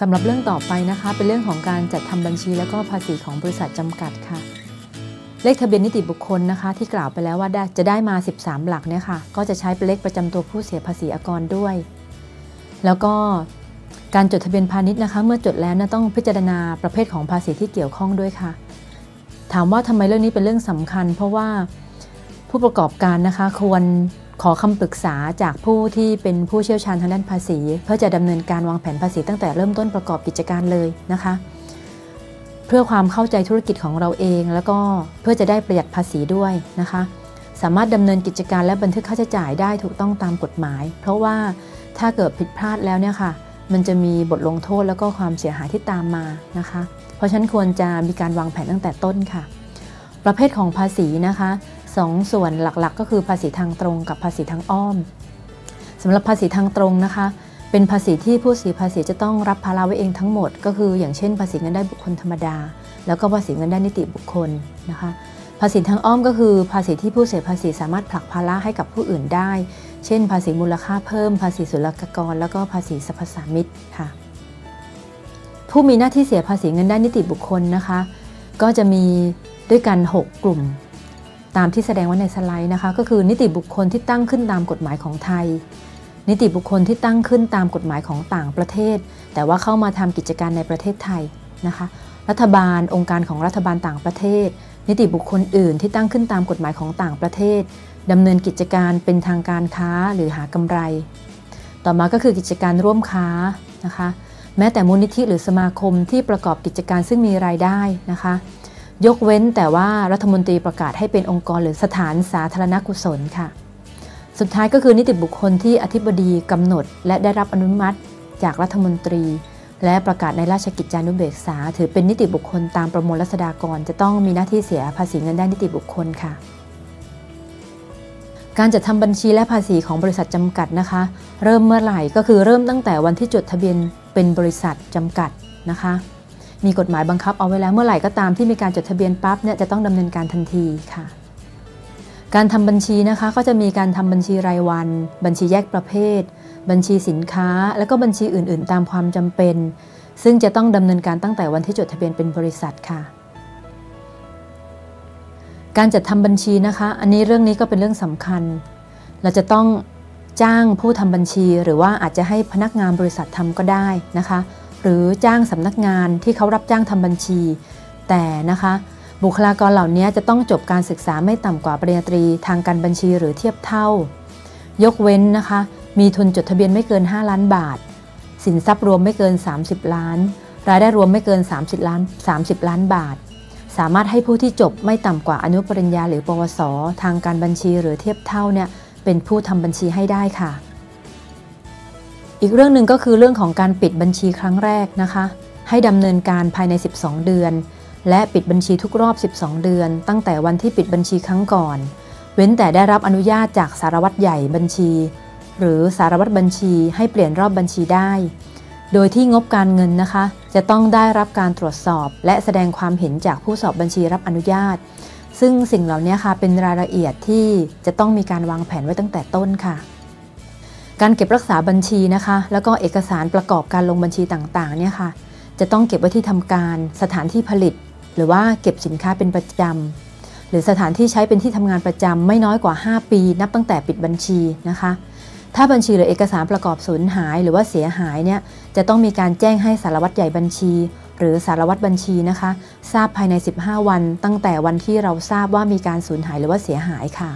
สำหรับเรื่องต่อไปนะคะ เป็นเรื่องของการจัดทำบัญชีและก็ภาษีของบริษัทจำกัดค่ะ เลขทะเบียนนิติบุคคลนะคะ ที่กล่าวไปแล้วว่าจะได้มา 13 หลักเนี่ยค่ะ ก็จะใช้เป็นเลขประจำตัวผู้เสียภาษีอากรด้วย แล้วก็การจดทะเบียนพาณิชย์นะคะ เมื่อจดแล้วนะต้องพิจารณาประเภทของภาษีที่เกี่ยวข้องด้วยค่ะ ถามว่าทำไมเรื่องนี้เป็นเรื่องสำคัญ เพราะว่าผู้ประกอบการนะคะควร ขอคำปรึกษาจากผู้ที่เป็นผู้เชี่ยวชาญทางด้านภาษี เพื่อจะดำเนินการวางแผนภาษีตั้งแต่เริ่มต้นประกอบกิจการเลยนะคะ เพื่อความเข้าใจธุรกิจของเราเอง แล้วก็เพื่อจะได้ประหยัดภาษีด้วยนะคะ สามารถดำเนินกิจการและบันทึกค่าใช้จ่ายได้ถูกต้องตามกฎหมาย เพราะว่าถ้าเกิดผิดพลาดแล้วเนี่ยค่ะ มันจะมีบทลงโทษแล้วก็ความเสียหายที่ตามมานะคะ เพราะฉะนั้นควรจะมีการวางแผนตั้งแต่ต้นค่ะ ประเภทของภาษีนะคะ สองส่วนหลักๆ ก็คือภาษีทางตรงกับภาษีทางอ้อมสำหรับภาษีทางตรงนะคะ เป็นภาษีที่ผู้เสียภาษีจะต้องรับภาระไว้เองทั้งหมด ก็คืออย่างเช่น ภาษีเงินได้บุคคลธรรมดา แล้วก็ภาษีเงินได้นิติบุคคลนะคะภาษีทางอ้อมก็คือ ภาษีที่ผู้เสียภาษีสามารถผลักภาระให้กับผู้อื่นได้ เช่น ภาษีมูลค่าเพิ่ม ภาษีศุลกากร แล้วก็ภาษีสรรพสามิตค่ะ ผู้มีหน้าที่เสียภาษีเงินได้นิติบุคคลนะคะ ก็จะมีด้วยกัน 6 กลุ่ม ตามที่แสดงไว้ในสไลด์นะคะ ก็คือนิติบุคคลที่ตั้งขึ้นตามกฎหมายของไทย นิติบุคคลที่ตั้งขึ้นตามกฎหมายของต่างประเทศ แต่ว่าเข้ามาทำกิจการในประเทศไทยนะคะ รัฐบาลองค์การของรัฐบาลต่างประเทศ นิติบุคคลอื่นที่ตั้งขึ้นตามกฎหมายของต่างประเทศดำเนินกิจการเป็นทางการค้าหรือหากำไร ต่อมาก็คือกิจการร่วมค้านะคะ แม้แต่มูลนิธิหรือสมาคมที่ประกอบกิจการซึ่งมีรายได้นะคะ ยกเว้นแต่ว่ารัฐมนตรีประกาศให้เป็นองค์กรหรือสถานสาธารณกุศลค่ะ สุดท้ายก็คือนิติบุคคลที่อธิบดีกำหนด และได้รับอนุมัติจากรัฐมนตรี และประกาศในราชกิจจานุเบกษา ถือเป็นนิติบุคคลตามประมวลรัษฎากร จะต้องมีหน้าที่เสียภาษีเงินได้นิติบุคคลค่ะ การจัดทำบัญชีและภาษีของบริษัทจำกัดนะคะ เริ่มเมื่อไหร่ก็คือเริ่มตั้งแต่วันที่จดทะเบียนเป็นบริษัทจำกัดนะคะ มีกฎหมายบังคับเอาไว้แล้วเมื่อไหร่ก็ตามที่มีการจดทะเบียนปั๊บเนี่ยจะต้องดำเนินการทันทีค่ะ การทำบัญชีนะคะก็จะมีการทำบัญชีรายวัน บัญชีแยกประเภท บัญชีสินค้า และก็บัญชีอื่น ๆ ตามความจำเป็น ซึ่งจะต้องดำเนินการตั้งแต่วันที่จดทะเบียนเป็นบริษัทค่ะ การจัดทำบัญชีนะคะ อันนี้เรื่องนี้ก็เป็นเรื่องสำคัญ เราจะต้องจ้างผู้ทำบัญชีหรือว่าอาจจะให้พนักงานบริษัททำก็ได้นะคะ หรือจ้างสำนักงานที่เขารับจ้างทำบัญชี แต่นะคะ บุคลากรเหล่านี้จะต้องจบการศึกษาไม่ต่ำกว่าปริญญาตรีทางการบัญชีหรือเทียบเท่า ยกเว้นนะคะ มีทุนจดทะเบียนไม่เกิน 5 ล้านบาท สินทรัพย์รวมไม่เกิน 30 ล้าน รายได้รวมไม่เกิน 30 ล้าน 30 ล้านบาท สามารถให้ผู้ที่จบไม่ต่ำกว่าอนุปริญญาหรือปวส ทางการบัญชีหรือเทียบเท่าเนี่ยเป็นผู้ทำบัญชีให้ได้ค่ะ อีกเรื่องหนึ่งก็คือเรื่องของการปิดบัญชีครั้งแรกนะคะ ให้ดำเนินการภายใน 12 เดือน และปิดบัญชีทุกรอบ 12 เดือน ตั้งแต่วันที่ปิดบัญชีครั้งก่อน เว้นแต่ได้รับอนุญาตจากสารวัตรใหญ่บัญชี หรือสารวัตรบัญชีให้เปลี่ยนรอบบัญชีได้ โดยที่งบการเงินนะคะ จะต้องได้รับการตรวจสอบ และแสดงความเห็นจากผู้สอบบัญชีรับอนุญาต ซึ่งสิ่งเหล่านี้ค่ะเป็นรายละเอียดที่จะต้องมีการวางแผนไว้ตั้งแต่ต้นค่ะ การเก็บรักษาบัญชีนะคะ แล้วก็เอกสารประกอบการลงบัญชีต่างๆเนี่ยค่ะ จะต้องเก็บไว้ที่ทำการสถานที่ผลิต หรือว่าเก็บสินค้าเป็นประจำหรือสถานที่ใช้เป็นที่ทำงานประจำไม่น้อยกว่า 5 ปี นับตั้งแต่ปิดบัญชีนะคะ ถ้าบัญชีหรือเอกสารประกอบสูญหาย หรือว่าเสียหายเนี่ยจะต้องมีการแจ้งให้สารวัตรใหญ่บัญชี หรือสารวัตรบัญชีนะคะ ทราบภายใน 15 วัน ตั้งแต่วันที่เราทราบว่ามีการสูญหายหรือว่าเสียหายค่ะ